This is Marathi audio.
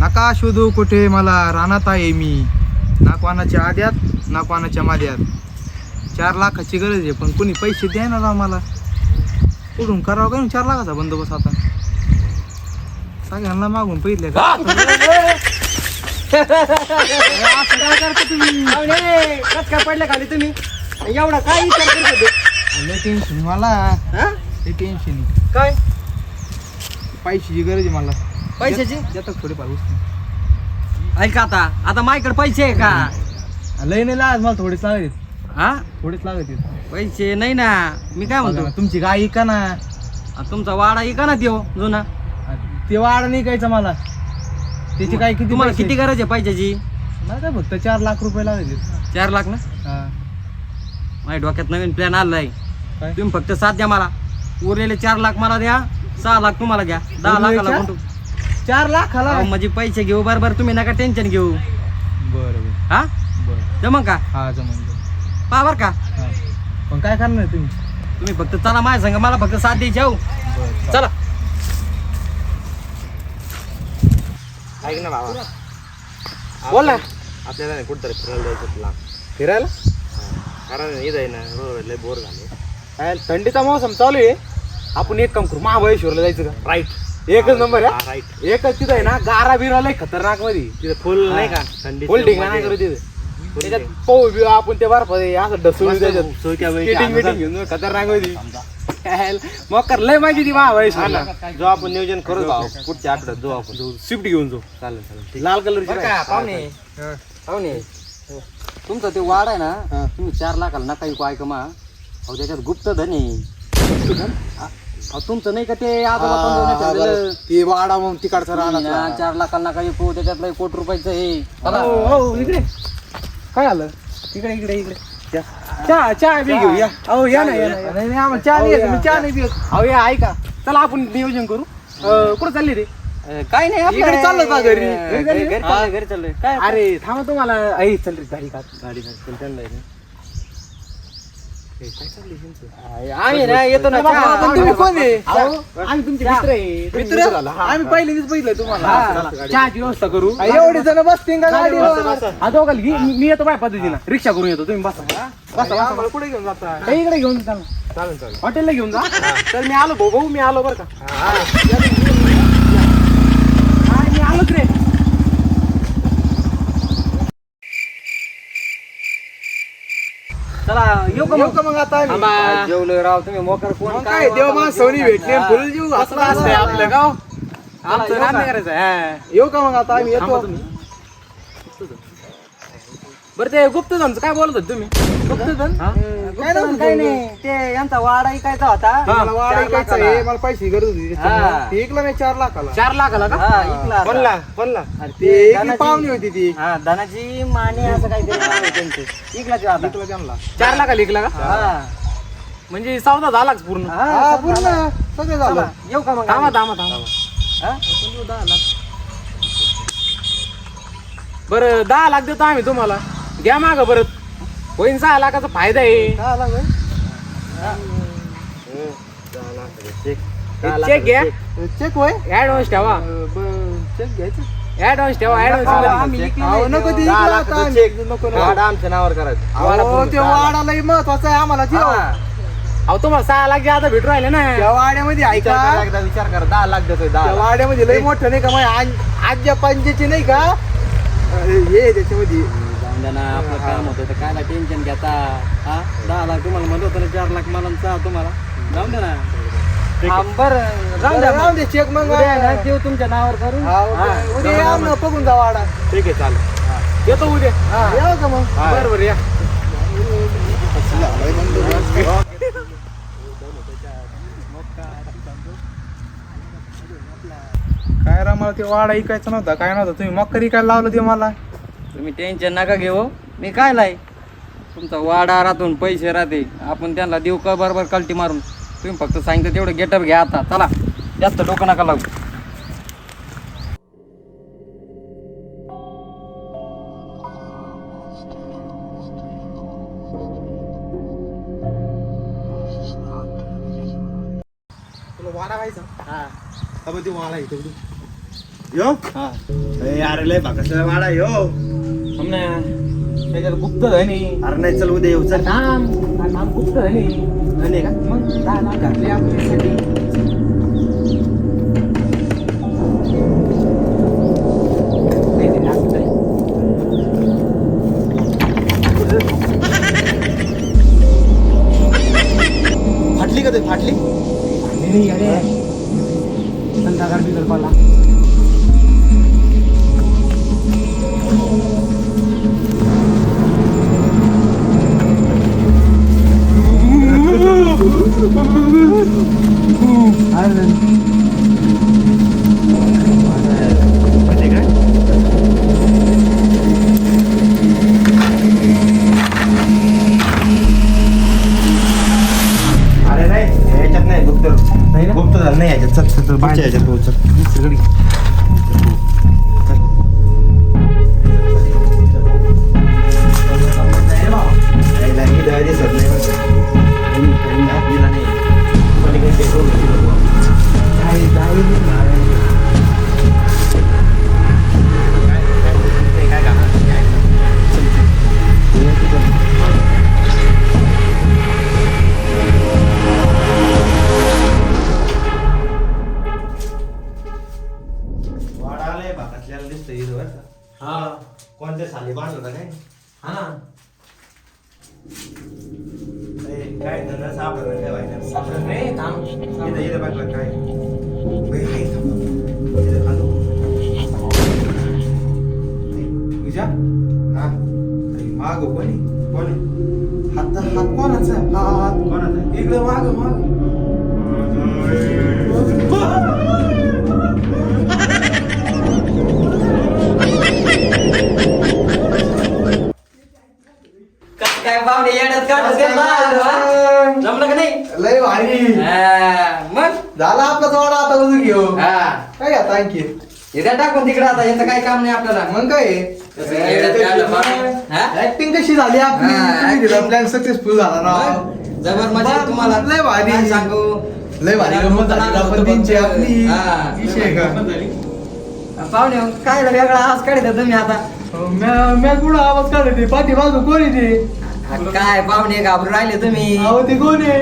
नका शोधू कुठे मला रानात आहे मी. ना कोणाच्या आद्यात ना कोणाच्या माद्यात. चार लाखाची गरज आहे पण कोणी पैसे द्या ना मला. कुठून करावं काय? चार लाखाचा बंदोबस्त आता. सगळ्यांना मागून पहिले का? कस काय पडले खाली तुम्ही. एवढा काय विचार करत होते? लय टेन्शन मला. हा? लय टेन्शन काय? पैशाची गरज आहे मला. पैशाची? देतात थोडेफार वस्तू. ऐका आता. आता माझ्याकडे पैसे आहे का? लय नाही लागत मला थोडेच लागत. हा थोडेच लागत. पैसे नाही ना. मी काय म्हणतो? तुमची गाय का ना. आ, तुमचा वाडा इका ना देऊ जुना? ते वाढ नाही कायचं मला. त्याची काय किती तुम्हाला पैसे? किती गरज आहे पैशाची? नाही काय फक्त चार लाख रुपये लागत. चार लाख ना? हा. माझ्या डोक्यात नवीन प्लॅन आलाय. काय? तुम्ही फक्त सात द्या मला. उरलेले चार लाख मला द्या सहा लाख तुम्हाला घ्या दहा उरलेले लाखाला चार? चार लाखाला? अहो, म्हणजे पैसे घेऊ बरोबर. तुम्ही नका टेन्शन घेऊ. बरं बरं. हा? बरं. जमन का? हा जमून पा बर का. पण काय करणार तुम्ही? तुम्ही फक्त चला माझ्या संग मला फक्त साथ द्यायची हो. बरं चला. ऐक ना बाबा. बोल ना. आपल्याला नाही कुठतरी फिरायला जायचं तुला फिरायला? कारण इथं आहे ना रोड लय बोर झाले. काय थंडीचा मोसम चालू आहे. आपण एक काम करू महाबळेश्वरला जायचं का? राईट एकच नंबर आहे. एकच तिथं आहे ना गारा बिरा लय खतरनाकमध्ये. तिथे फुल नाही का? थंडी फुल ठिकाण नाही करू तिथे. त्याच्यात पाहू बिऊ आपण ते बर्फ असं डसून त्याच्यात. बिटिंग घेऊन जाऊ, खतरनाकमध्ये. मग कर लय माहिती ती महाबळेश्वरला जो आपण नियोजन करू भाऊ. पुढच्या आठवड्यात जाऊ आपण. स्विफ्ट घेऊन जाऊ. चालेल चालेल. लाल कलरची बरं का पाहुणे? पाहुणे? तुमचा ते वाड आहे ना तुम्ही चार लाखाला नका ऐका मा. अहो त्याच्यात गुप्त धन आहे अहो, तुमचं नाही का ते आजोबा ठेवलेलं? ती वाडा मग तिकडचा ना राहणार. चार लाखाला नका विकू त्याच्यातलं एक कोटी रुपयाचं आहे. चला. हो इकडे. काय आलं? इकडे इकडे इकडे. चहा चहा बी घेऊ या. अहो या ना या ना, या. नाही नाही, आम्हाला चहा नाही येत, मी चहा नाही पित अहो या ऐका. चला आपण नियोजन करू. अं, कुठं चालली रे? अं, काय नाही आपलं इकडे आहे. चाललो का घरी? अं, घरी घरी? चालली? घरी चाललोय, घरी चाललोय काय अरे थांबा तुम्हाला. ऐ चल रे गाडी का गाडी चल आम्ही ना येतो ना चहा. पण. तुम्ही कोण आहे? अहो, आम्ही तुमचे चहा. मित्र आहे. मित्र? आम्ही पहिल्यांदाच बघितलं तुम्हाला. चहाची व्यवस्था करू. एवढे जण बसतील का गाडीवर. हा दोघाल मी येतो माझ्या पद्धतीनं. रिक्षा करून येतो. तुम्ही बसा. बसा बसा कुठे घेऊन जाता? काही इकडे घेऊन जा चालेल चालेल. हॉटेलला घेऊन जा. तर मी आलो भाऊ भाऊ मी आलो बरं का हा, मी आलोच रे चला येऊ का येऊ मग का मग आता आम्ही? जेवलोय राव तुम्ही मोकर कोण मग काय देव माणसावनी भेटले हा. फुल जीव घातला असतंय आपलं गाव आमचं येऊ का? करायचं हा. येऊ का मग आता आम्ही थांबा येतो तुम्ही. बरं ते गुप्तधनचं काय बोलत होते तुम्ही? गुप्तधन? हा? काय नव्हतं काय. नाही. ते यांचा वाडा इकायचा होता. मला वाढ चार ऐकायचं लाखाला. आहे मला पैसे गरज होती हा. ते ऐकलं मी चार लाखाला. चार लाखाला हा, इकला अरे ते ते एकली धनाजी- पाहुणी होती ती. हा धनाजी माने असं काहीतरी नाव आहे त्यांचं. इकला ते आता. ऐकलं त्यांना. चार लाखाला ऐकला का? हा. म्हणजे सौदा झालाच पूर्ण. हा, हा पूर्ण. झाला. सगळं चला, झालं येऊ का मग थांबा आम्ही? थांबा थांबा. हा? बरं दहा लाख देतो आम्ही तुम्हाला. घ्या माग परत. होईन सहा लाखाचा फायदा आहे. चेक घ्या. चेक होय? ऍडव्हान्स ठेवा. चेक घ्यायचं. ऍडव्हान्स ठेवा आम्ही ऍडव्हान्स नाही नको ते. ती दहा इकडं लाखाचं आता. check. नको नको. वाडा आमच्या नावावर करायचं. अहो, ते वाडालाही महत्वाचं आहे आम्हाला ते हा. अहो तुम्हाला सहा लाख जे आता भेटू राहिले ना. त्या वाड्यामध्ये ऐका. विचार करा एकदा विचार करा. दहा लाख देतोय दहा त्या लाख. वाड्यामध्ये लय मोठं नाही का मग आजच्या पंचायची नाही का? अं, हे त्याच्यामध्ये. जाऊन द्या ना आपलं काम होतं तर काय टेन्शन घेता. हा? दहा लाख तुम्हाला म्हणत होतं ना चार लाख मला सहा तुम्हाला. जाऊन द्या ना. बरं. जाऊन द्या. दे चेक मग. उद्या आहे ना देऊ तुमच्या नावावर करून. हा, उद्या- या वाडा. ठीक आहे चालेल. येतो उद्या. या का मग? बरं बरं या. काय रा मला ते वाडा ऐकायचं नव्हता. काय नव्हतं? तुम्ही मक्करी काय लावलं ते मला. तुम्ही टेन्शन नका घेऊ. मी काय लाई तुमचा वाडा राहतून पैसे राहते. आपण त्यांना देऊ का बरोबर कल्टी मारून? तुम्ही फक्त सांगितलं तेवढं गेटअप घ्या आता. चला जास्त डोकं नका लागू व्हायचा? हा. ते येतो यो. हा अरे लय बाकसला वाडा आहे, हो थांब ना त्याच्यात गुप्त धनी. अरे नाही चल उद्या येऊ चल. थांब थांब गुप्त धनी. नाही का? मग दहा लाख घातले आपल्यासाठी. फाटली का ते? फाटली? नाही, नाही, अरे. संध्याकाळ बिगर पाला नाही याच्यात नाही गुप्त नाही ना? गुप्त झालं नाही याच्यात. चल चल पुढच्या याच्यात चल. कोणत्या साली बांधलं काय हा ना? ए, काय धंदा सापडलं काय सापडत नाही थांब इथं इथं बघ बघ काय? बाई. इथं खाली. हा? माग कोणी? कोण? हात हात कोणाचा? हात. कोणाचं? इकडे माग माग. काय पाहुणे येड्यात हा? जमलं का नाही? लय भारी. हा, मग? झाला आपला जोडा आता उजू घेऊ. हा. काय आता आणखी? इथं टाकून तिकडे आता याचं काय काम नाही आपल्याला. मग काय? कसं येड्यात काढलं पाहुणे? हा? ऍक्टिंग कशी झाली आपली? हा, acting. प्लॅन सक्सेसफुल झाला ना. मग? जबर मजा बा- तुम्हाला. लय भारी. काय सांगू? लय भारी. गंमत झाली. फक्त. आपली हा. विषय का? पाहुणे काय झालं? वेगळा आवाज काढता तुम्ही आता. म्या म्या कुठं आवाज काढते पाठी बाजू कोण ते? हा, काय पाहुणे घाबरून राहिले तुम्ही? अहो ते कोण आहे?